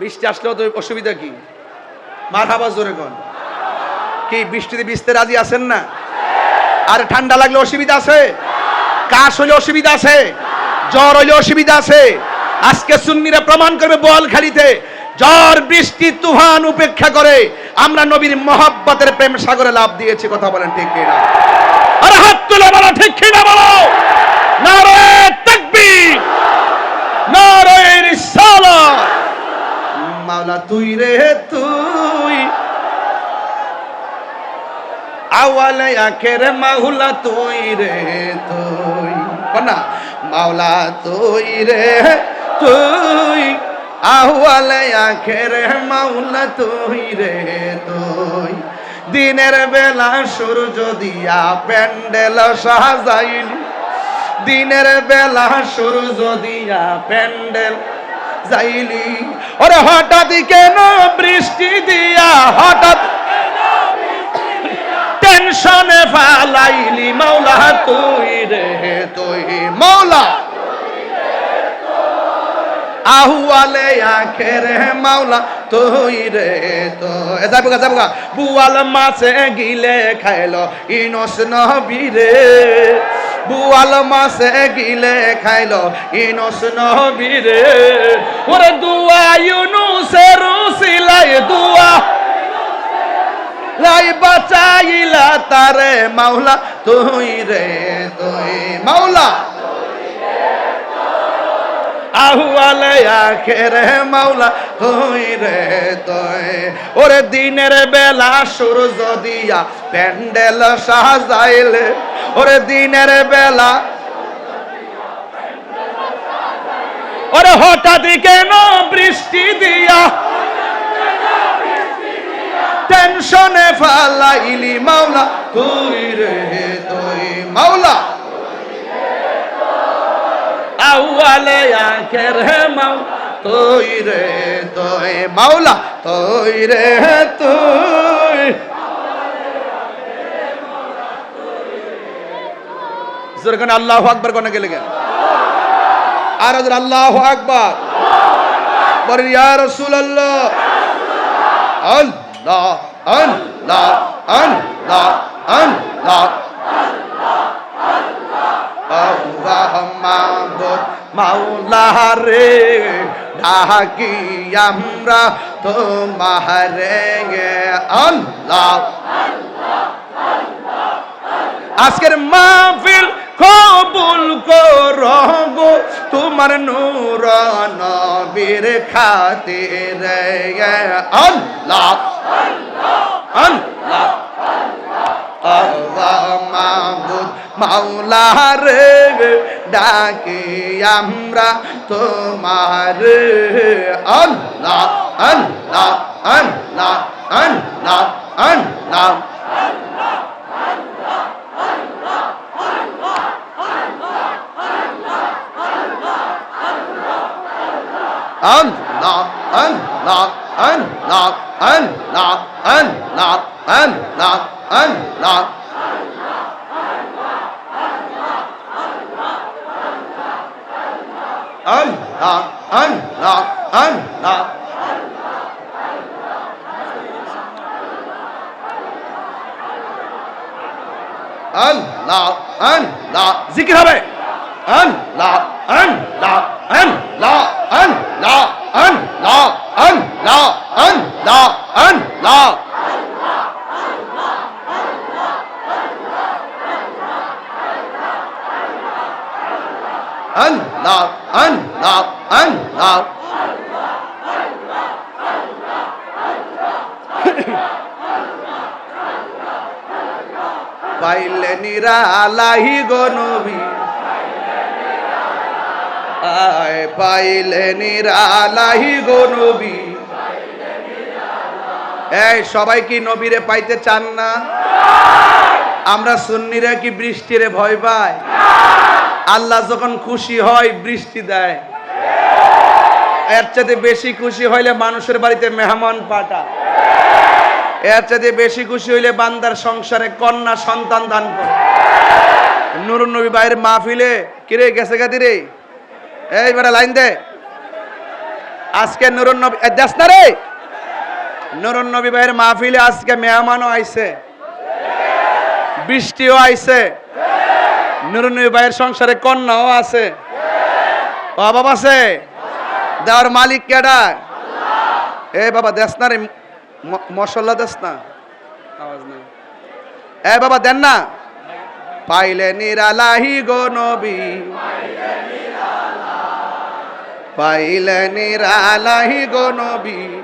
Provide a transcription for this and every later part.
বৃষ্টি আসলেও তো অসুবিধা কি? মার হাবা জোরে কন। কি, বৃষ্টিতে ভিজতে রাজি আছেন না? আর ঠান্ডা লাগলে অসুবিধা আছে? কাশ হলে অসুবিধা আছে? জ্বর হলে অসুবিধা আছে? আজকে সুন্নিরা প্রমাণ করবে বল খালিতে, জ্বর, বৃষ্টি, তুফান উপেক্ষা করে আমরা নবীর মহাব্বতের প্রেম সাগরে লাভ দিয়েছি, কথা বলেন ঠিক কিনা? আরে হাত তুলে বলো ঠিক কিনা বলো নারে তাকবীর নারে রিসালাত মাওলা তুই রে তুই আওয়ালে আখের মাওলা তুই রে, তুই। কনা মাওলা তুই রে, তুই। আওয়ালে আখের মাওলা তুই রে, তুই। দিনের বেলা সূর্য দিয়া প্যান্ডেল সাজাইলি। দিনের বেলা সূর্য দিয়া প্যান্ডেল যাইলি। ওরে হঠাৎ কেন বৃষ্টি দিয়া হঠাৎ টেনশনে ফালাইলি মাওলা, তুই রে তুই মাওলা। আহুয়ালে আখের মাওলা, তুই রে তো। যাব গা যাব গা বুয়াল মাছে গিলে খাইলো ইনস নবীরে বুয়াল মাছে গিলে খাইলো ইনস নবীরে ওরে দুয়া ইউনুসের সিলাই দুয়া লাই বাঁচাইলা তারে মাওলা, তুই রে, তুই মাওলা। আহুয়ালে আখেরে মাওলা, তুই রে, তুই। ওরে দিনের বেলা সূর্য দিয়া প্যান্ডেল সাজাইলে, ওরে দিনের বেলা ওরে হঠাৎ কেন বৃষ্টি দিয়া টেনশনে ফালাইলি মাওলা। তুই রে তুই? মাওলা। আউয়ালে আখের হে মাও তুই রে তুই? মাওলা। তুই রে তুই? জোরখানে আল্লাহ আকবার কোনে গেলে গেল। আর হাজার আল্লাহ আকবার। বলেন ইয়া রাসূলুল্লাহ। আল্লাহ আল্লাহ আল্লাহ আল্লাহ আল্লাহ মাবুদ মাওলা রে ডাকি আমরা তোমারে আল্লাহ। আজকের মাহফিল কবুল করব তোমার নূর নবীর খাতির আল্লাহ। আল্লাহ আল্লাহ মাবুদ মাওলা রে ডাকি আমরা তোমার আল্লাহ আল্লাহ আল্লাহ আল্লাহ আল্লাহ Allah, Allah, Allah, Allah, Allah, Allah, Allah. Allah, Allah, Allah. আল্লাহ আল্লাহ জিকির হবে আল্লাহ আল্লাহ আল্লাহ আল্লাহ আল্লাহ আল্লাহ আল্লাহ अल्लाह अल्लाह अल्लाह अल्लाह अल्लाह पाइले निराला ही गोनोबी आए पाइले निराला ही गोनोबी এই, সবাই কি নবীরে পাইতে চান না? আমরা সুন্নিরা কি বৃষ্টিরে ভয় পাই? আল্লাহ যখন খুশি হয়, বৃষ্টি দেয়। এর চাইতে বেশি খুশি হইলে মানুষের বাড়িতে মেহমান পাঠা। এর চাইতে বেশি খুশি হইলে বান্দার সংসারে কন্যা সন্তান দান করে। নুর নবী বাইরের মাহফিলে কিরে গেছে গাদি রে এই বেটা লাইন দে। আজকে নুরুন নবী দেশ না রে! নুরুন নবী ভাইয়ের মাহফিলে আজকে মেহমানও আইছে। বৃষ্টিও আইছে। নুরুন নবী ভাইয়ের সংসারে কন্যাও আছে। অভাব আছে? দেওয়ার মালিক কেডা এ বাবা দেশ না রে, ম- মশলা দেশ না। আওয়াজ এ বাবা, দেন না। পাইলে নিরালাহি গো নবী। পাইলে নিরালাহি গো নবী।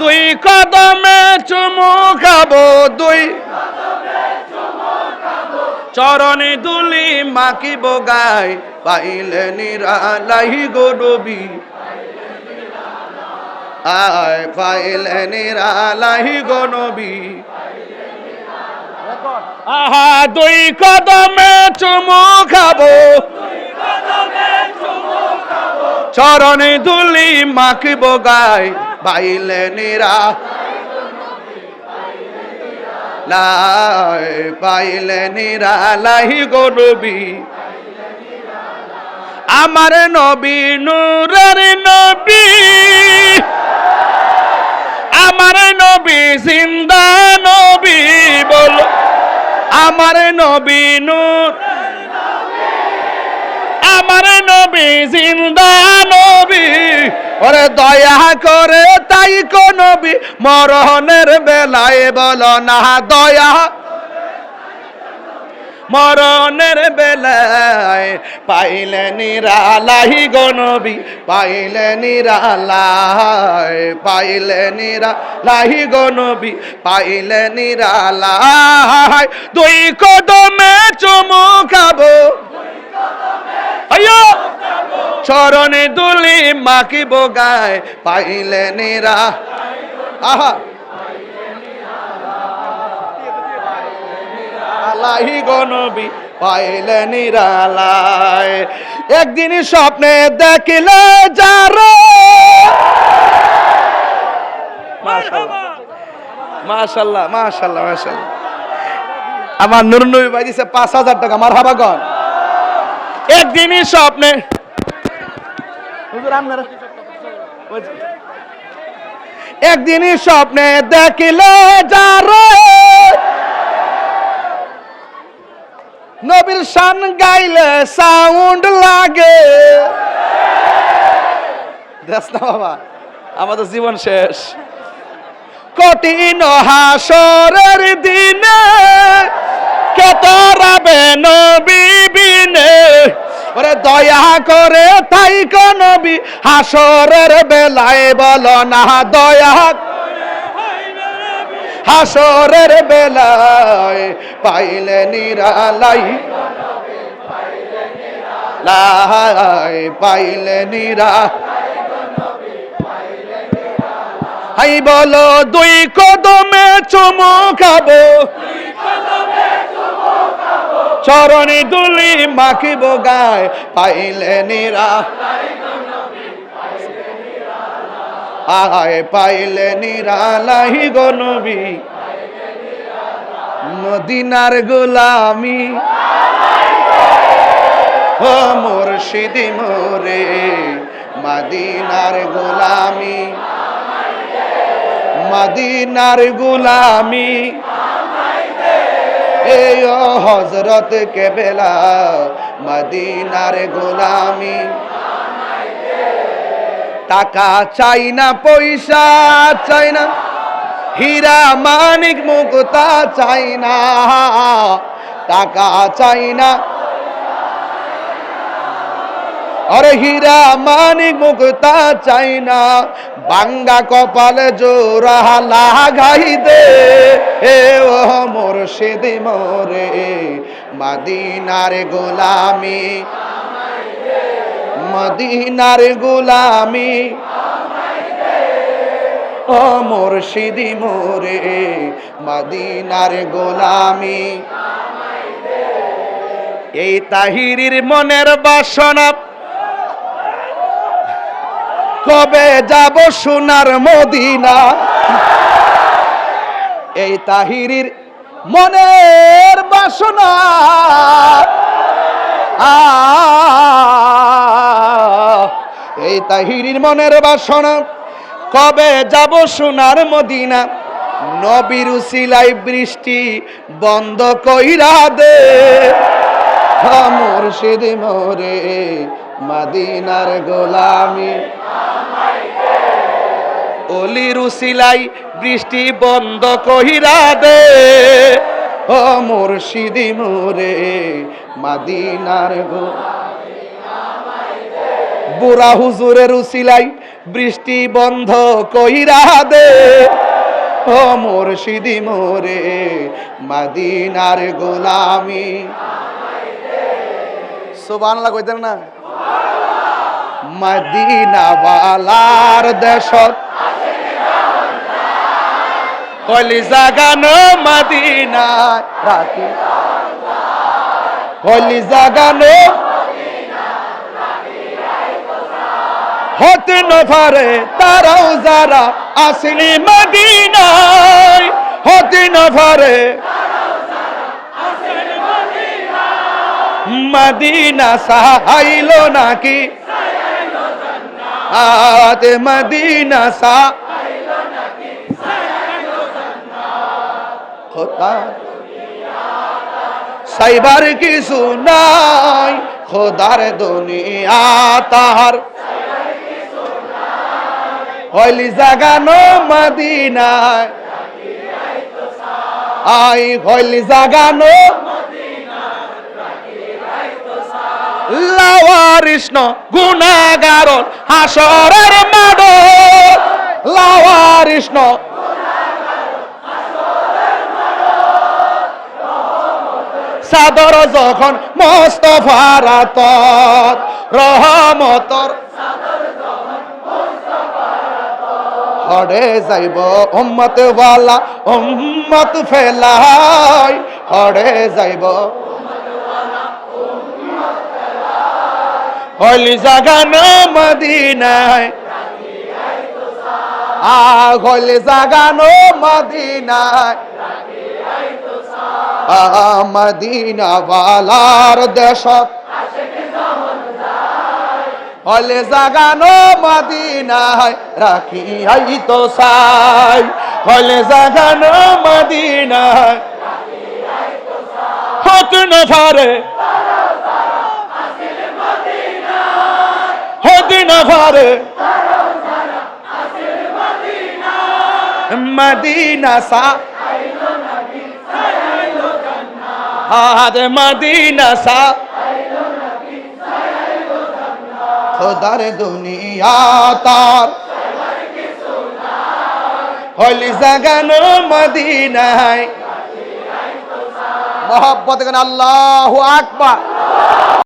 দুই কদমে চুমু খাব, দুই চরণে দুলি মাকিব গায় পাইলে নিরালাহি গো নবী আয়, পাইলে নিরালাহি গো নবী আহা, দুই কদমে চুমু খাব। চরণে দুলি মাখিব গায় পাইলে নিরা। লাই পাইলে নিরা লাহি গো নবী। আমার নবী নূরের নবী। আমার নবী জিন্দা নবী বল। আমার নবী নূর। আমার নবী জিন্দা নবী। ওরে দয়া করে তাই নবী, মরণের বেলায় বল না, দয়া মরণের বেলায় পাইলে নিরালাহি গো নবী, পাইলে নিরালায়, পাইলে নিরালাহি গো নবী, পাইলে নিরালায়। দুই কদমে চুমু খাব। আಯ್ಯೋ চরণে দুলি মাকিব গায়, পাইলে নিরা। আহা! আলাহি গনবী পাইলে নিরালায় একদিন স্বপ্নে দেখিলে যার মাশাল্লাহ মাশাল্লাহ মাশাল্লাহ আমার নুর নবী ভাই দিছে পাঁচ হাজার টাকা, আমার হাবাগন একদিনই স্বপ্নে। একদিনই স্বপ্নে দেখিলে যার। নবীর শান গাইলে সাউন্ড লাগে। দেখ না বাবা আমাদের জীবন শেষ। কঠিন হাসরের দিনে কেতরাবে নবী বিনে ওরে দয়া করে তাই নবী, হাসরের বেলায় বল না দয়া। হাসরের বেলায় পাইলে নিরালাই। লাই পাইলে নিরা হাই বলো, দুই কদমে চুমু খাব। চরণে দুলি মাখিব গায় পাইলে নিরা। আয়, পাইলে নিরালাহি গো নবী। মদিনার গোলামি। ও মুর্শিদি মোরে, মদিনার গোলামি। মদিনার গোলামি। এই হজরত কেবেলা, মদিনার গোলামি। টাকা চাই না, পয়সা চাই না, হীরা মানিক মুক্তা চাই না। টাকা চাই না আরে হীরা মানিক মুক্তা চাই না। বাঙ্গা কপালে জোড়া লাগাই দে। হে ও মুর্শিদ মোরে, মদিনার গোলামি। মদিনার গোলামি। ও মুর্শিদি মোরে, মদিনার গোলামি। এই তাহিরির মনের বাসনা কবে যাব সোনার মদিনা? এই তাহিরির মনের বাসনা। এই তাহিরির মনের বাসনা। কবে যাব সোনার মদিনা? নবীর উসিলাই বৃষ্টি বন্ধ কইরা দে। মুর্শিদ মোরে মাদিনার গোলামি। অলির উসিলাই বৃষ্টি বন্ধ কইরা দে। ও মুর্শিদি মোরে মাদিনার গো। বুড়া হুজুরের উসিলাই বৃষ্টি বন্ধ কইরা দে। ও মুর্শিদি মোরে মাদিনার গোলামি। সুবহানাল্লাহ কইতেন না? মদিনাওয়ালার দেশত কলি জাগানো মদিনা রাখি। কলি জাগানো হতে নফারে তারাও যারা আসলি মদিনায়। হতে নফারে মদিনা সাহাইল নাকি আতে মদিনা সা সাইবার কিছু নাই, খোদার দুনিয়া তাহার। হইলি জাগানো মদিনায়। আই হইলি জাগানো লাওয়ারিষ্ণ গুণাগারণ হাসরের মাড লাওয়ারিষ্ণ সাদর যখন মোস্তফার তত রহমতর হরে যাইব উম্মত ওয়ালা উম্মত ফেলাই। হরে যাইব হলি জাগানো মদিনায়। হলি জাগানো মদিনায়। আ মদিনা ওয়ালার দেশত হলে জাগানো মদিনায় রাখি আই তো সাই হলে জাগানো মদিনায় হত না ফারে হত না ফারে মদিনা সা হাদ মদিনা সা খোদার দুনিয়া তার। হলি জাগানো মদিনায়। মোহাব্বত আল্লাহ আকবার।